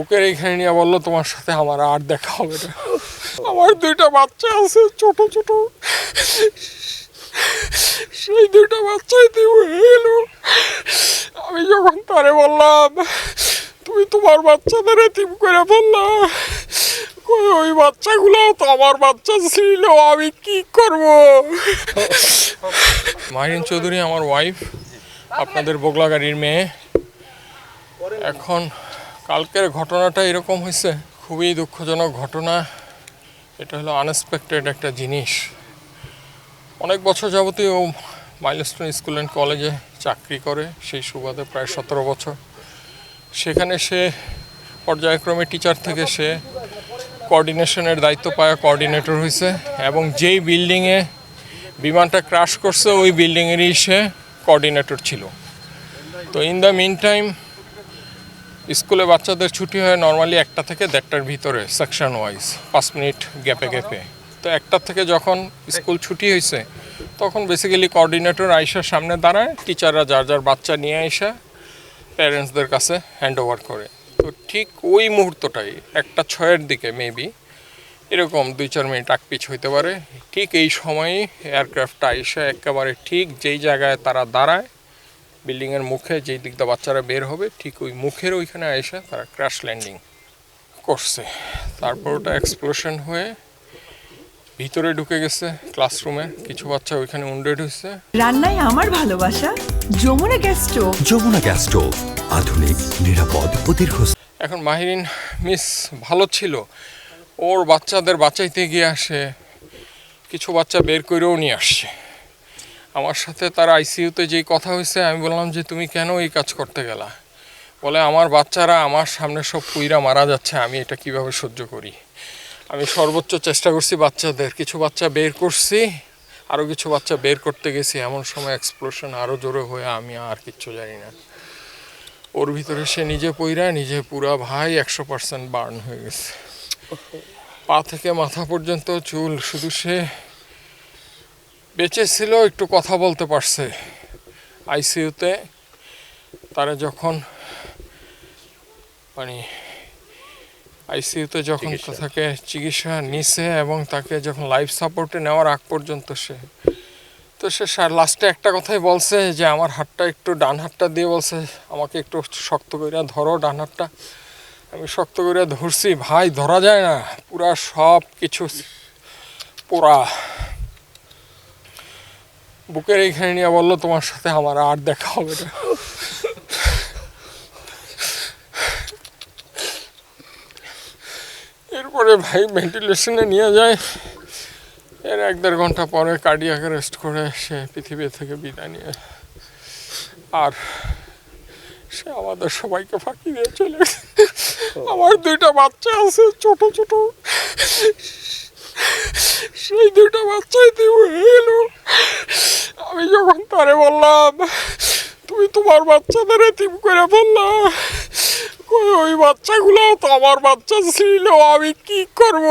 বুকের এইখানে নিয়ে বলল, তোমার সাথে আমার আর দেখা হবে না। আমার দুইটা বাচ্চা আছে, ছোট ছোট। সেই দুইটা বাচ্চাই দিব এলো আমি যখন তারে বললাম, তুমি তোমার বাচ্চাদের এতিম করে বললা, কই ওই বাচ্চাগুলো তো আমার বাচ্চা ছিল, আমি কি করব? মাহিন চৌধুরী আমার ওয়াইফ আপনাদের বগলা গাড়ির মেয়ে। এখন কালকের ঘটনাটা এরকম হয়েছে, খুবই দুঃখজনক ঘটনা। এটা হলো আনএক্সপেক্টেড একটা জিনিস। অনেক বছর যাবতীয় মাইলস্টোন স্কুল অ্যান্ড কলেজে চাকরি করে, সেই সুবাদে প্রায় সতেরো বছর। সেখানে সে পর্যায়ক্রমে টিচার থেকে সে কোঅর্ডিনেশনের দায়িত্ব পায় কোঅর্ডিনেটর হয়েছে এবং যেই বিল্ডিংয়ে বিমানটা ক্রাশ করছে, ওই বিল্ডিংয়েরই সে কোঅর্ডিনেটর ছিল। তো ইন দ্য মিন টাইম স্কুলে বাচ্চাদের ছুটি হয় নর্মালি একটা থেকে দেড়টার ভিতরে সেকশন ওয়াইজ পাঁচ মিনিট গ্যাপে গ্যাপে তো একটা থেকে যখন স্কুল ছুটি হয়েছে তখন বেসিক্যালি কোঅর্ডিনেটর আইসার সামনে দাঁড়ায় টিচাররা যার যার বাচ্চা নিয়ে আইসা প্যারেন্টসদের কাছে হ্যান্ড ওভার করে। তো ঠিক ওই মুহূর্তটাই, একটা ছয়ের দিকে মেবি এরকম দুই চার মিনিট আকপিছ হইতে পারে। ঠিক এই সময়ই এয়ারক্রাফটটা আইসা একেবারে ঠিক যেই জায়গায় তারা দাঁড়ায় বিল্ডিংয়ের মুখে যেই দিকটা বাচ্চারা বের হবে ঠিক ওই মুখের ওইখানে এসে তারা ক্র্যাশ ল্যান্ডিং করছে। তারপর ওটা এক্সপ্লোশন হয়ে ভিতরে ঢুকে গেছে ক্লাসরুমে কিছু বাচ্চা ওইখানে উন্ডেড হয়েছে। রান্নায় আমার ভালোবাসা Jamuna gas stove Jamuna gas stove আধুনিক নিরাপদ ও দীর্ঘ এখন মাহিরিন মিস ভালো ছিল। ওর বাচ্চাদের বাঁচাইতে গিয়ে আসে কিছু বাচ্চা বের করেও নিয়ে আসছে। আমার সাথে তার আইসিইউতে যেই কথা হয়েছে আমি বললাম যে তুমি কেন এই কাজ করতে গেলা? বলে আমার বাচ্চারা আমার সামনে সব পুইরা মারা যাচ্ছে আমি এটা কীভাবে সহ্য করি? আমি সর্বোচ্চ চেষ্টা করছি বাচ্চাদের কিছু বাচ্চা বের করছি আরও কিছু বাচ্চা বের করতে গেছি। এমন সময় এক্সপ্লোশন আরও জোরে হয়ে আমি আর কিচ্ছু জানি না। ওর ভিতরে সে নিজে পইরা নিজে পুরা ভাই একশো পার্সেন্ট বার্ন হয়ে গেছে। পা থেকে মাথা পর্যন্ত চুল শুধু সে বেঁচে ছিল একটু কথা বলতে পারছে। আইসিইউতে তারা যখন মানে আইসিইউতে যখন তাকে চিকিৎসা নিছে এবং তাকে যখন লাইফ সাপোর্টে নেওয়ার আগ পর্যন্ত সে তো সে লাস্টে একটা কথাই বলছে যে আমার হাতটা একটু ডান হাতটা দিয়ে বলছে আমাকে একটু শক্ত করে ধরো ডান হাতটা। আমি শক্ত করে ধরছি ভাই ধরা যায় না। পুরা সব কিছু পুরা বুকের এইখানে নিয়ে বলল, তোমার সাথে আমার আর দেখা হবে না। এরপরে ভাই ভেন্টিলেশনে নিয়ে যায়। এর এক দেড় ঘণ্টা পরে কার্ডিয়াক রেস্ট করে সে পৃথিবী থেকে বিদায় নিয়ে আর সে আমাদের সবাইকে ফাঁকি দিয়ে চলে। আমার দুইটা বাচ্চা আছে, ছোট ছোট। সেই দুইটা বাচ্চাই দিব এলো। তারে বললাম, তুমি তোমার বাচ্চাদের এতিম করে বললা ওই বাচ্চাগুলো তো আমার বাচ্চা ছিল, আমি কি করব?